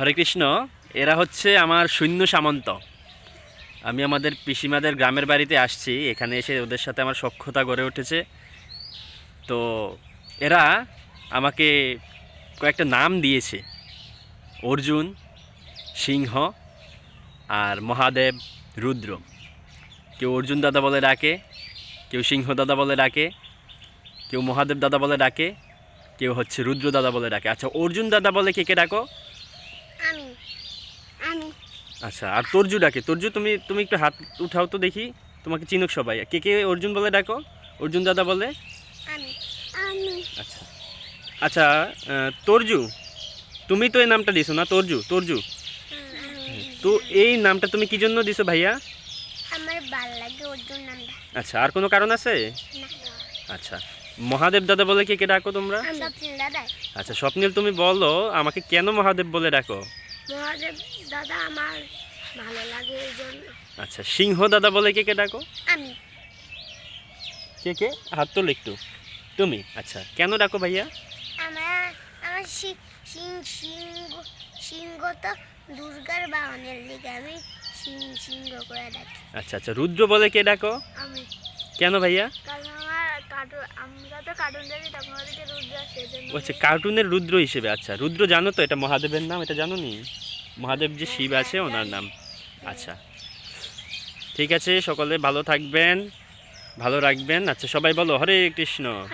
হরে কৃষ্ণ, এরা হচ্ছে আমার সৈন্য সামন্ত। আমি আমাদের পিসিমাদের গ্রামের বাড়িতে আসছি, এখানে এসে ওদের সাথে আমার সখ্যতা গড়ে উঠেছে। তো এরা আমাকে কয়েকটা নাম দিয়েছে। অর্জুন, সিংহ আর মহাদেব, রুদ্র। কেউ অর্জুন দাদা বলে ডাকে, কেউ সিংহ দাদা বলে ডাকে, কেউ মহাদেব দাদা বলে ডাকে, কেউ হচ্ছে রুদ্র দাদা বলে ডাকে। আচ্ছা অর্জুন দাদা বলে কে কে ডাকো? আমি। আমি আচ্ছা আর তর্জু ডাকে। তর্জু তুমি তুমি একটু হাত উঠাও তো দেখি। তোমাকে চিনুক সবাই। কে কে অর্জুন বলে ডাকো? অর্জুন দাদা বলে? আমি আমি। আচ্ছা। আচ্ছা তর্জু তুমি তো এই নামটা দিছো না? তর্জু তর্জু। তো এই নামটা তুমি কি জন্য দিছো ভাইয়া? আমার ভালো লাগে অর্জুন নামটা। আচ্ছা আর কোনো কারণ আছে? না। আচ্ছা মহাদেব দাদা বলে কে কে ডাকো তোমরা? আচ্ছা স্বপ্নীল তুমি বলো আমাকে কেন মহাদেব বলে ডাকো? মহাদেব দাদা আমার ভালো লাগে এই জন্য। আচ্ছা সিংহ দাদা বলে কে কে ডাকো? আমি। কে কে? হাত তোলো একটু। তুমি? আচ্ছা কেন ডাকো ভাইয়া? আমার আমার সিং সিং সিংহ সিংহ তো দুর্গার বাহনের লিগে আমি সিং সিংহ করে ডাকি। আচ্ছা আচ্ছা রুদ্র বলে কে ডাকো? আমি। কেন ভাইয়া? কারণ আমার কার্টুন আমরা তো কার্টুন দেখি তখন রুদ্র আচ্ছা কার্টুনের রুদ্র হিসেবে আচ্ছা রুদ্র জানো তো? এটা মহাদেবের নাম, এটা জানো নি মহাদেব যে শিব আছে, ওনার নাম। আচ্ছা। ঠিক আছে, সকলে ভালো থাকবেন, ভালো রাখবেন। আচ্ছা সবাই বলো, হরে কৃষ্ণ।